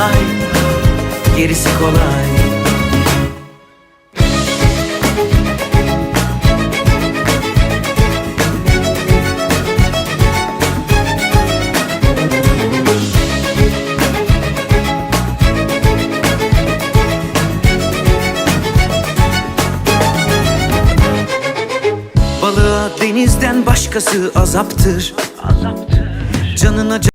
detay Gerisi kolay. Balığa denizden başkası azaptır. Canına can